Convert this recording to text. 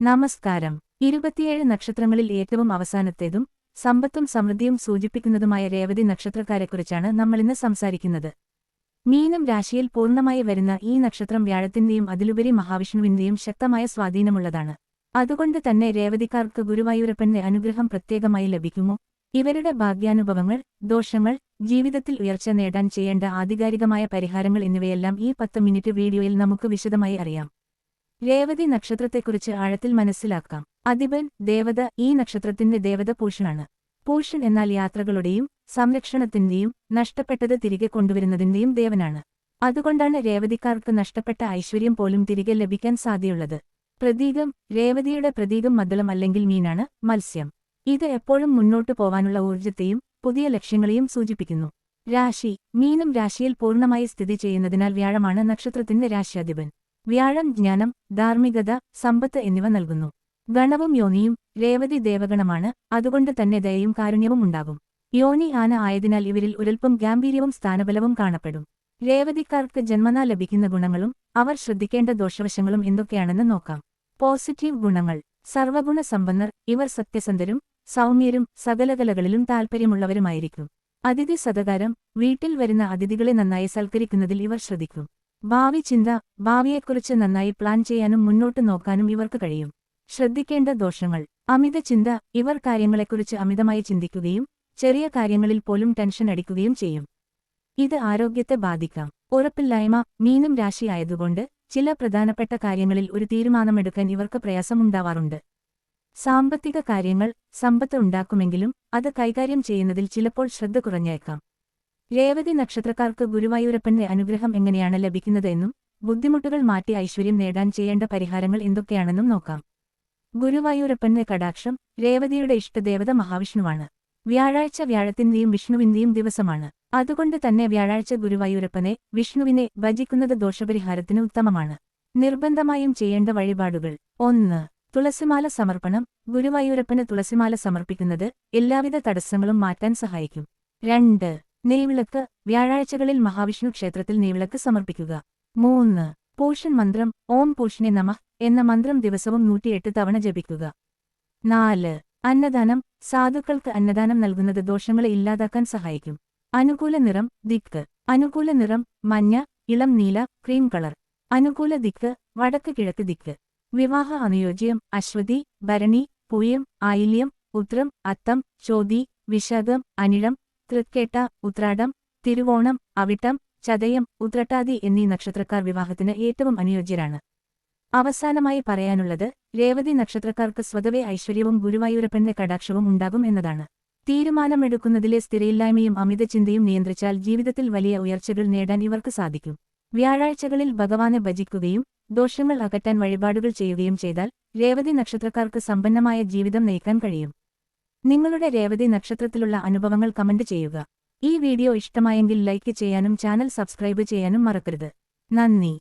നമസ്കാരം. ഇരുപത്തിയേഴ് നക്ഷത്രങ്ങളിൽ ഏറ്റവും അവസാനത്തേതും സമ്പത്തും സമൃദ്ധിയും സൂചിപ്പിക്കുന്നതുമായ രേവതി നക്ഷത്രക്കാരെക്കുറിച്ചാണ് നമ്മളിന്ന് സംസാരിക്കുന്നത്. മീനം രാശിയിൽ പൂർണമായി വരുന്ന ഈ നക്ഷത്രം വ്യാഴത്തിന്റെയും അതിലുപരി മഹാവിഷ്ണുവിന്റെയും ശക്തമായ സ്വാധീനമുള്ളതാണ്. അതുകൊണ്ട് തന്നെ രേവതിക്കാർക്ക് ഗുരുവായൂരപ്പന്റെ അനുഗ്രഹം പ്രത്യേകമായി ലഭിക്കുമോ? ഇവരുടെ ഭാഗ്യാനുഭവങ്ങൾ ദോഷങ്ങൾ ജീവിതത്തിൽ ഉയർച്ച നേടാൻ ചെയ്യേണ്ട ആധികാരികമായ പരിഹാരങ്ങൾ എന്നിവയെല്ലാം ഈ പത്ത് മിനിറ്റ് വീഡിയോയിൽ നമുക്ക് വിശദമായി അറിയാം. രേവതി നക്ഷത്രത്തെക്കുറിച്ച് ആഴത്തിൽ മനസ്സിലാക്കാം. അധിപൻ ദേവത ഈ നക്ഷത്രത്തിന്റെ ദേവത പൂഷനാണ് പൂഷൻ എന്നാൽ യാത്രകളുടെയും സംരക്ഷണത്തിന്റെയും നഷ്ടപ്പെട്ടത് തിരികെ കൊണ്ടുവരുന്നതിന്റെയും ദേവനാണ്. അതുകൊണ്ടാണ് രേവതിക്കാർക്ക് നഷ്ടപ്പെട്ട ഐശ്വര്യം പോലും തിരികെ ലഭിക്കാൻ സാധ്യതയുള്ളത്. പ്രതീകം രേവതിയുടെ പ്രതീകം മദ്ദളം അല്ലെങ്കിൽ മീനാണ് മത്സ്യം. ഇത് എപ്പോഴും മുന്നോട്ടു പോവാനുള്ള ഊർജത്തെയും പുതിയ ലക്ഷ്യങ്ങളെയും സൂചിപ്പിക്കുന്നു. രാശി മീനം രാശിയിൽ പൂർണമായി സ്ഥിതി ചെയ്യുന്നതിനാൽ വ്യാഴമാണ് നക്ഷത്രത്തിന്റെ രാശ്യാധിപൻ. വ്യാഴം ജ്ഞാനം ധാർമ്മികത സമ്പത്ത് എന്നിവ നൽകുന്നു. ഗണവും യോനിയും രേവതി ദേവഗണമാണ്. അതുകൊണ്ട് തന്നെ ദയയും കാരുണ്യവും ഉണ്ടാകും. യോനി ആന ആയതിനാൽ ഇവരിൽ ഒരൽപ്പം ഗാംഭീര്യവും സ്ഥാനബലവും കാണപ്പെടും. രേവതിക്കാർക്ക് ജന്മനാ ലഭിക്കുന്ന ഗുണങ്ങളും അവർ ശ്രദ്ധിക്കേണ്ട ദോഷവശങ്ങളും എന്തൊക്കെയാണെന്ന് നോക്കാം. പോസിറ്റീവ് ഗുണങ്ങൾ. സർവഗുണ സമ്പന്നർ ഇവർ സത്യസന്ധരും സൗമ്യരും സകലകലകളിലും താൽപ്പര്യമുള്ളവരുമായിരിക്കും അതിഥി സതകാരം വീട്ടിൽ വരുന്ന അതിഥികളെ നന്നായി സൽക്കരിക്കുന്നതിൽ ഇവർ ശ്രദ്ധിക്കും. ഭാവി ചിന്ത ഭാവിയെക്കുറിച്ച് നന്നായി പ്ലാൻ ചെയ്യാനും മുന്നോട്ട് നോക്കാനും ഇവർക്ക് കഴിയും. ശ്രദ്ധിക്കേണ്ട ദോഷങ്ങൾ. അമിത ചിന്ത ഇവർ കാര്യങ്ങളെക്കുറിച്ച് അമിതമായി ചിന്തിക്കുകയും ചെറിയ കാര്യങ്ങളിൽ പോലും ടെൻഷൻ അടിക്കുകയും ചെയ്യും. ഇത് ആരോഗ്യത്തെ ബാധിക്കാം. ഉറപ്പില്ലായ്മ മീനം രാശിയായതുകൊണ്ട് ചില പ്രധാനപ്പെട്ട കാര്യങ്ങളിൽ ഒരു തീരുമാനമെടുക്കാൻ ഇവർക്ക് പ്രയാസമുണ്ടാവാറുണ്ട്. സാമ്പത്തിക കാര്യങ്ങൾ സമ്പത്ത് ഉണ്ടാക്കുമെങ്കിലും അത് കൈകാര്യം ചെയ്യുന്നതിൽ ചിലപ്പോൾ ശ്രദ്ധ കുറഞ്ഞേക്കാം. രേവതി നക്ഷത്രക്കാർക്ക് ഗുരുവായൂരപ്പന്റെ അനുഗ്രഹം എങ്ങനെയാണ് ലഭിക്കുന്നതെന്നും ബുദ്ധിമുട്ടുകൾ മാറ്റി ഐശ്വര്യം നേടാൻ ചെയ്യേണ്ട പരിഹാരങ്ങൾ എന്തൊക്കെയാണെന്നും നോക്കാം. ഗുരുവായൂരപ്പന്റെ കടാക്ഷം രേവതിയുടെ ഇഷ്ടദേവത മഹാവിഷ്ണുവാണ്. വ്യാഴാഴ്ച വ്യാഴത്തിന്റെയും വിഷ്ണുവിന്റെയും ദിവസമാണ്. അതുകൊണ്ട് തന്നെ വ്യാഴാഴ്ച ഗുരുവായൂരപ്പനെ വിഷ്ണുവിനെ ഭജിക്കുന്നത് ദോഷപരിഹാരത്തിന് ഉത്തമമാണ്. നിർബന്ധമായും ചെയ്യേണ്ട വഴിപാടുകൾ. ഒന്ന് തുളസിമാല സമർപ്പണം. ഗുരുവായൂരപ്പന് തുളസിമാല സമർപ്പിക്കുന്നത് എല്ലാവിധ തടസ്സങ്ങളും മാറ്റാൻ സഹായിക്കും. രണ്ട് നെയ്വിളക്ക് വ്യാഴാഴ്ചകളിൽ മഹാവിഷ്ണു ക്ഷേത്രത്തിൽ നെയ്വിളക്ക് സമർപ്പിക്കുക. മൂന്ന് പോഷൻ മന്ത്രം ഓം പൂഷനെ നമ എന്ന മന്ത്രം ദിവസവും നൂറ്റിയെട്ട് തവണ ജപിക്കുക. നാല് അന്നദാനം സാധുക്കൾക്ക് അന്നദാനം നൽകുന്നത് ദോഷങ്ങളെ ഇല്ലാതാക്കാൻ സഹായിക്കും. അനുകൂല നിറം ദിക്ക്. അനുകൂല നിറം മഞ്ഞ ഇളം നീല ക്രീം കളർ. അനുകൂല ദിക്ക് വടക്ക് കിഴക്ക് ദിക്ക്. വിവാഹ അനുയോജ്യം അശ്വതി ഭരണി പുയം ആയില്യം ഉത്രം അത്തം ചോതി വിശാഖം അനിഴം തൃക്കേട്ട ഉത്രാടം തിരുവോണം അവിട്ടം ചതയം ഉത്രട്ടാതി എന്നീ നക്ഷത്രക്കാർ വിവാഹത്തിന് ഏറ്റവും അനുയോജ്യരാണ്. അവസാനമായി പറയാനുള്ളത് രേവതി നക്ഷത്രക്കാർക്ക് സ്വതവേ ഐശ്വര്യവും ഗുരുവായൂരപ്പന്റെ കടാക്ഷവും ഉണ്ടാകും എന്നതാണ്. തീരുമാനമെടുക്കുന്നതിലെ സ്ഥിരയില്ലായ്മയും അമിത ചിന്തയും നിയന്ത്രിച്ചാൽ ജീവിതത്തിൽ വലിയ ഉയർച്ചകൾ നേടാൻ ഇവർക്ക് സാധിക്കും. വ്യാഴാഴ്ചകളിൽ ഭഗവാനെ ഭജിക്കുകയും ദോഷങ്ങൾ അകറ്റാൻ വഴിപാടുകൾ ചെയ്യുകയും ചെയ്താൽ രേവതി നക്ഷത്രക്കാർക്ക് സമ്പന്നമായ ജീവിതം നയിക്കാൻ കഴിയും. നിങ്ങളുടെ രേവതി നക്ഷത്രത്തിലുള്ള അനുഭവങ്ങൾ കമന്റ് ചെയ്യുക. ഈ വീഡിയോ ഇഷ്ടമായെങ്കിൽ ലൈക്ക് ചെയ്യാനും ചാനൽ സബ്സ്ക്രൈബ് ചെയ്യാനും മറക്കരുത്. നന്ദി.